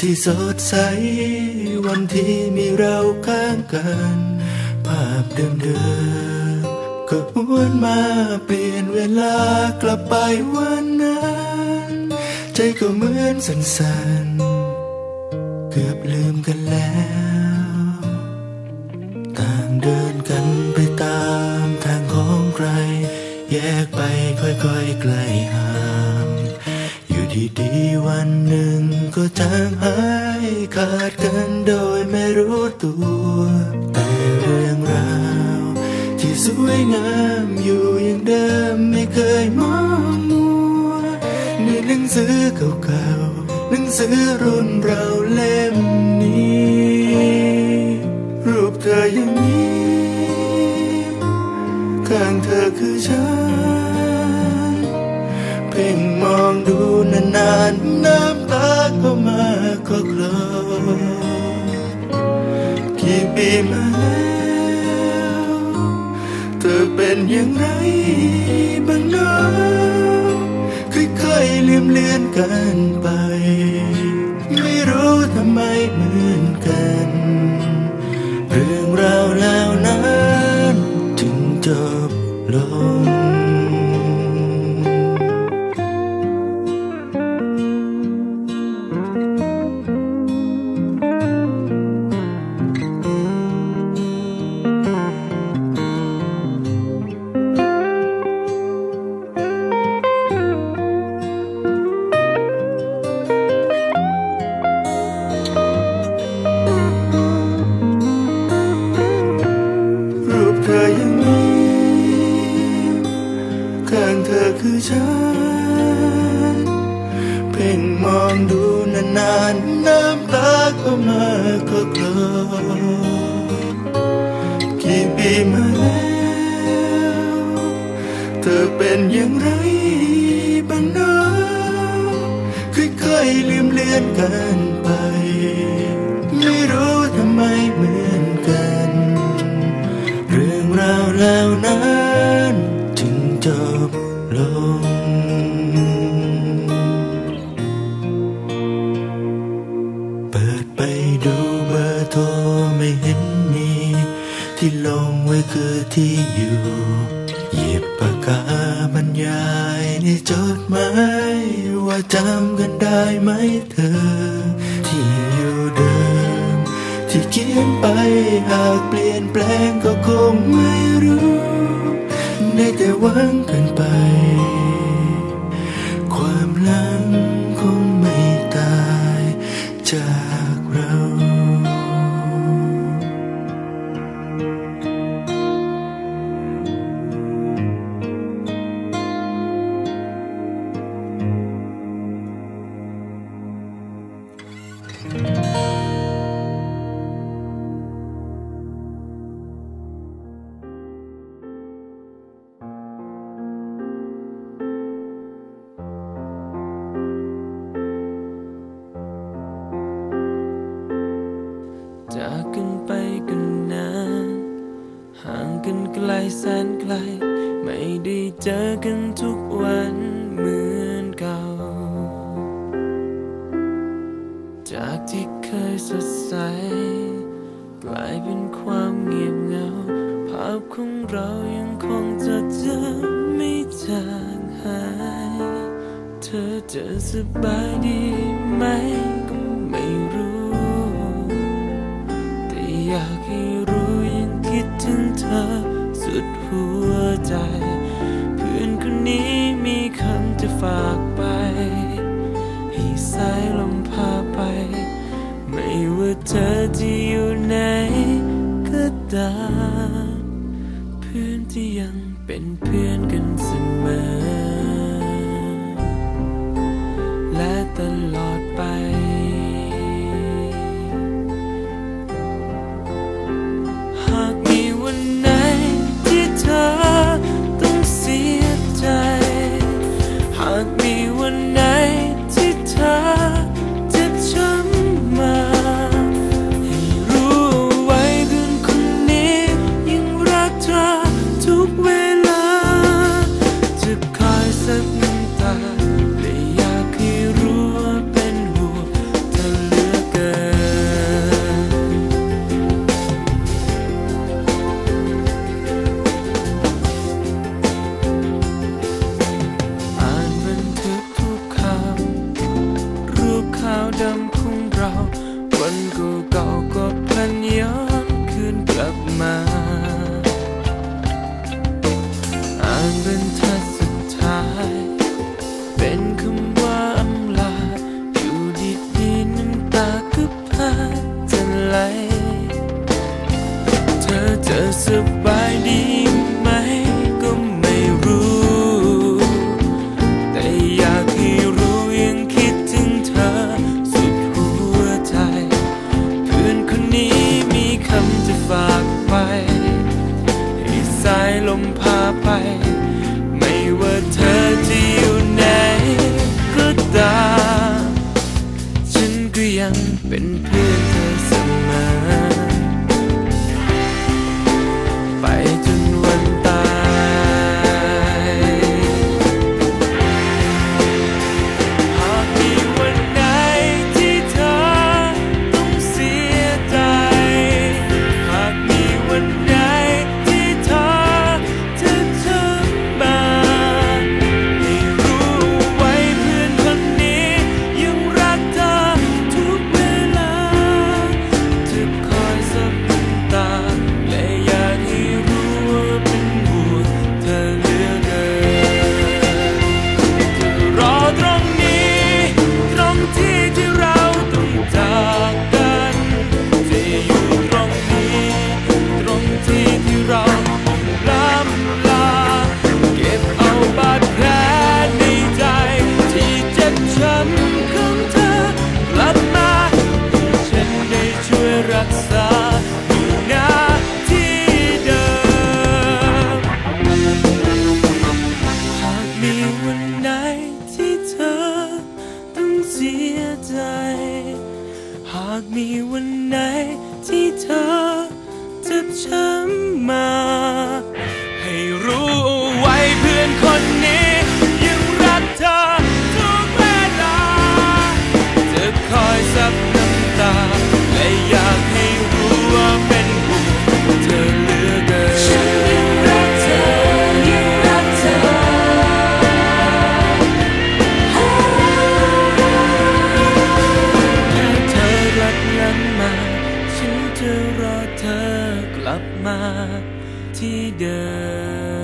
ที่สดใส วันที่มีเราข้างกัน ภาพเดิมๆก็หวนมาเปลี่ยนเวลากลับไปวันนั้น ใจก็เหมือนสั่นๆ เกือบลืมกันแล้ว ต่างเดินกันไปตามทางของใคร แยกไปค่อยๆไกลห่าง อยู่ดีวันหนึ่งก็จางหายขาดกันโดยไม่รู้ตัว แต่เรื่องราวที่สวยงามอยู่อย่างเดิมไม่เคยมองมัวในหนังสือเก่าๆหนังสือรุ่นเราเล่มนี้ รูปเธออย่างนี้ข้างเธอคือฉัน เพ่งมองดูีมาแล้วเธอเป็นอย่างไรบ้างเนะค่อยๆลืมเลือนกันไป ไม่รู้ทำไมเหมือนกัน เรื่องราวแล้วนั้นถึงจบ ข้างเธอคือฉัน เพ่งมองดูนานๆน้ำตาก็มาก็กลอกี่ปีมาแล้ว เธอเป็นอย่างไรบ้างเนาะค่อยๆลืมเลือนกันไป ไม่รู้ทำไมเหมือนกัน เรื่องราวแล้วนั้น ที่อยู่หยิบปากกาบรรยายในจดหมายว่าจำกันได้ไหมเธอ ที่อยู่เดิม ที่เขียนไปหากเปลี่ยนแปลงก็คงไม่รู้ ได้แต่หวังกันไป แสนไกล ไม่ได้เจอกันทุกวันเหมือนเก่า จากที่เคยสดใส กลายเป็นความเงียบเหงา ภาพของเรายังคงจดจำไม่จางหาย เธอจะสบายดีไหมก็ไม่รู้ แต่อยากให้ หัวใจ เพื่อนคนนี้มีคำจะฝากไป ให้สายลมพาไป ไม่ว่าเธอจะอยู่ไหนก็ตามเพื่อนที่ยังเป็นเพื่อนกันเสมอ been หากมีวันไหนที่เธอต้องเสียใจ หากมีวันไหนที่เธอจะช้ำมา ให้รู้เอาไว้เพื่อนคนนี้ กลับมาที่เดิม